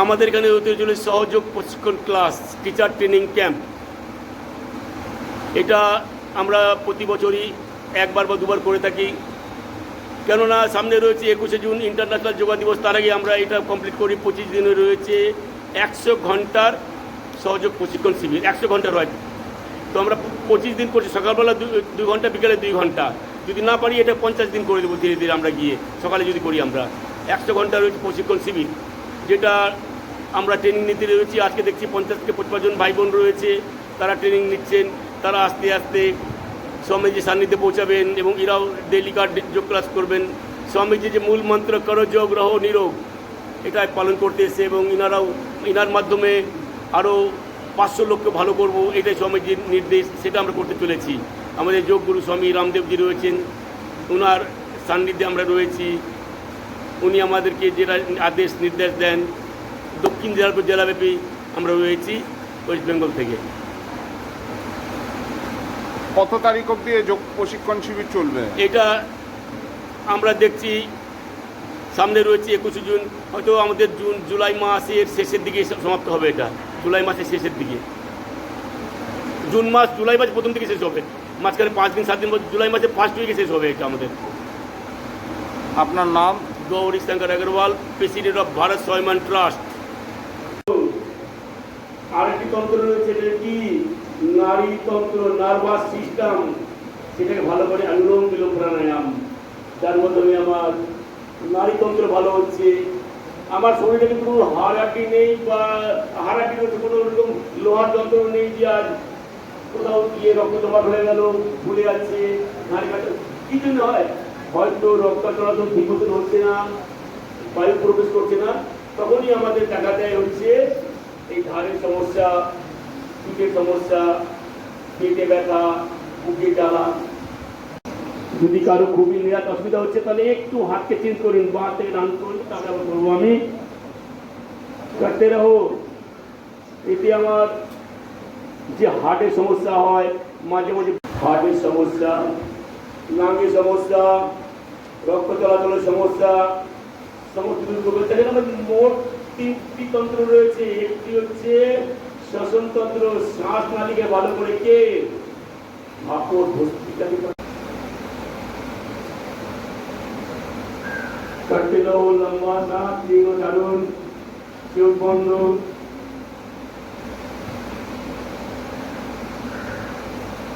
আমাদের এখানে হতে সহযোগ প্রশিক্ষণ ক্লাস টিচার ট্রেনিং ক্যাম্প এটা আমরা প্রতি বছরই একবার বা দুবার করে থাকি। কেননা সামনে রয়েছে একুশে জুন ইন্টারন্যাশনাল যোগা দিবস, তার আগে আমরা এটা কমপ্লিট করি। পঁচিশ দিনে রয়েছে একশো ঘণ্টার সহযোগ প্রশিক্ষণ শিবির, একশো ঘণ্টার হয়। তো আমরা পঁচিশ দিন করছি, সকালবেলা দুই ঘণ্টা, বিকেলে দুই ঘণ্টা। যদি না পারি, এটা পঞ্চাশ দিন করে দেবো ধীরে ধীরে আমরা গিয়ে। সকালে যদি করি আমরা। একশো ঘণ্টা রয়েছে প্রশিক্ষণ শিবির। যেটা আমরা ট্রেনিং নিতে রয়েছি। আজকে দেখছি পঞ্চাশ থেকে পঁচপান্ন জন ভাই বোন রয়েছে। তারা ট্রেনিং নিচ্ছেন। তারা আস্তে আস্তে স্বামীজি সান্নিধ্যে পৌঁছাবেন এবং এরাও ডেলি কার্ড যোগ ক্লাস করবেন। স্বামীজি যে মূল মন্ত্র, করো যোগ, রহ, নিরোগ, এটা পালন করতে এসছে এবং ইনারাও, ইনার মাধ্যমে আরও পাঁচশো লোককে ভালো করব, এটাই স্বামীজির নির্দেশ, সেটা আমরা করতে চলেছি। আমাদের যোগগুরু স্বামী রামদেবজি রয়েছেন। ওনার সান্নিধ্যে আমরা রয়েছি। উনি আমাদেরকে যেটা আদেশ নির্দেশ দেন। দক্ষিণ জেলার পর জেলাব্যাপী আমরা রয়েছি ওয়েস্ট বেঙ্গল থেকে। কত তারিখ যোগ প্রশিক্ষণ শিবির চলবে? এটা আমরা দেখছি সামনে রয়েছে একুশে জুন। হয়তো আমাদের জুন জুলাই মাসের শেষের দিকে সমাপ্ত হবে এটা। জুলাই মাসের শেষের দিকে। জুন মাস জুলাই মাস প্রথম দিকে শেষ হবে। মাঝখানে পাঁচ দিন সাত দিন জুলাই মাসের ফার্স্ট উইকে শেষ হবে এটা আমাদের। আপনার নাম? গৌরী শঙ্কর আগরওয়াল প্রেসিডেন্ট অফ ভারত সয়মান ট্রাস্ট আরেকটি তন্ত্র রয়েছে, এটা কি? নারী তন্ত্র নার্ভাস সিস্টেম সেটাকে ভালো করে অনুলোম বিলোম প্রাণায়াম। যার মাধ্যমে আমার নারী তন্ত্র ভালো হচ্ছে। আমার শরীরে কিন্তু কোনো হাড়াটি নেই বা হাড়াটি রয়েছে কোনো রকম লোহার যন্ত্র নেই যে আজ কোথাও গিয়ে রক্ত জমা হয়ে গেল ভুলে যাচ্ছে, নারী কাটা কি জন্য হয়? হয়তো রক্ত চলাচল ঠিক মতন হচ্ছে না, বায়ু প্রবেশ করছে না, তখনই আমাদের দেখা দেয় হচ্ছে এই ঘাড়ের সমস্যা, পিঠের সমস্যা, পেটে ব্যথা, বুকে জ্বালা। যদি কারও খুবই নিরাট অসুবিধা হচ্ছে, তাহলে একটু হাতকে চেঞ্জ করুন বা হাত থেকে ডান করুন আবার করব আমি করতে রাহো এতে আমার যে হার্টের সমস্যা হয়, মাঝে মাঝে হার্টের সমস্যা নাঙের সমস্যা, রক্ত চলাচলের সমস্যা, সমস্ত মোট তিনটি তন্ত্র রয়েছে। একটি হচ্ছে শ্বসন তন্ত্র শ্বাস নালীকে ভালো করে কে? ভাপর ভস্তিকাকে করতে লম্বা বন্ধ।